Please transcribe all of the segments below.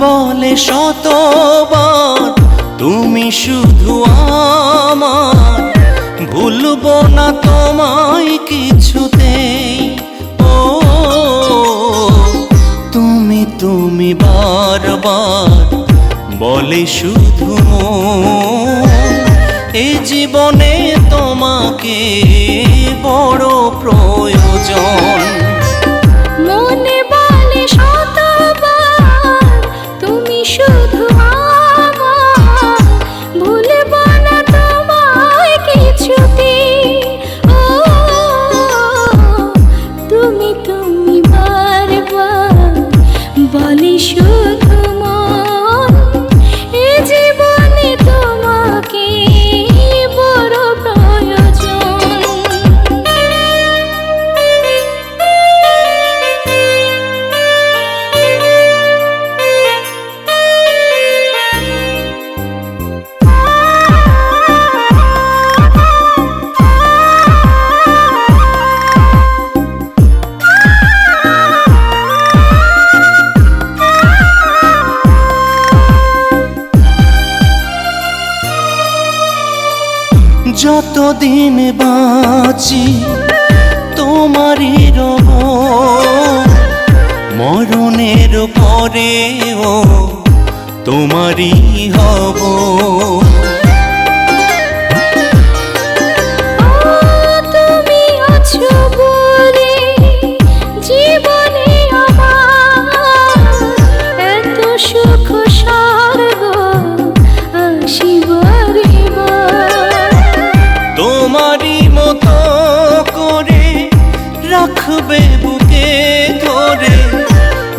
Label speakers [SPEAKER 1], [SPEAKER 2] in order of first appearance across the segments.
[SPEAKER 1] বলে শতবার, তুমি শুধু আমার। ভুলবো না তোমায় কিছুতেই। ও, তুমি তুমি বারবার বলে শুধু মন। এ জীবনে তোমাকে বড় প্রয়োজন। যতদিন বাঁচি তোমারই রব মরণের পরেও তোমারই হব।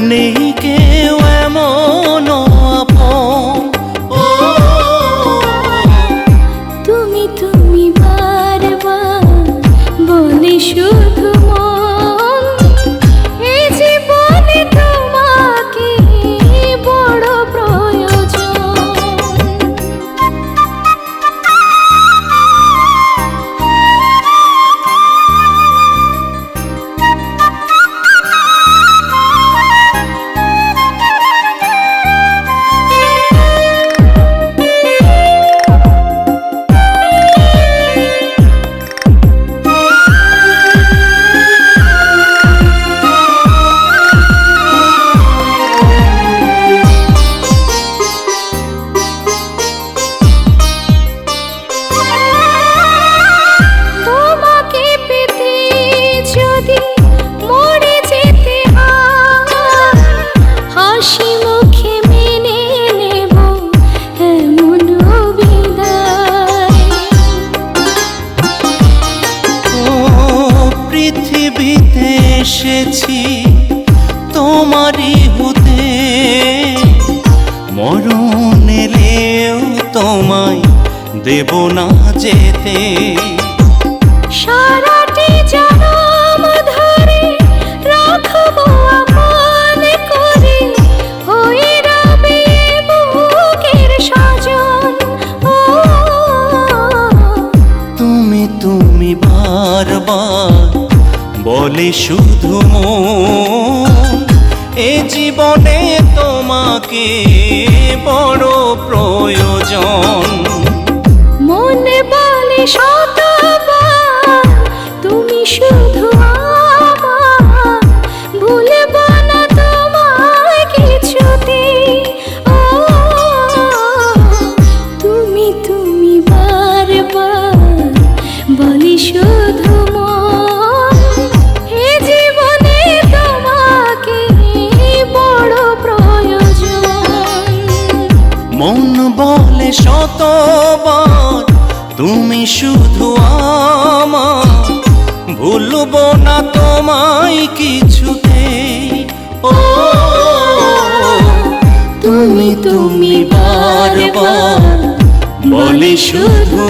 [SPEAKER 1] நீ পৃথিবীতে এসেছি তোমারই হতে। মরণ এলেও তোমায় দেব না যেতে।
[SPEAKER 2] সারাটি জনম ধরে রাখব আপন করে। হয়ে রবে বুকের সাজন।
[SPEAKER 1] তুমি তুমি বারবার বলে শুধু এ জীবনে তোমাকে বড় প্রয়োজন।
[SPEAKER 2] শতবার তুমি শুধু আমার। ভুলবো না তোমায় কিছুতে ও তুমি তুমি বারবার বলে শুধু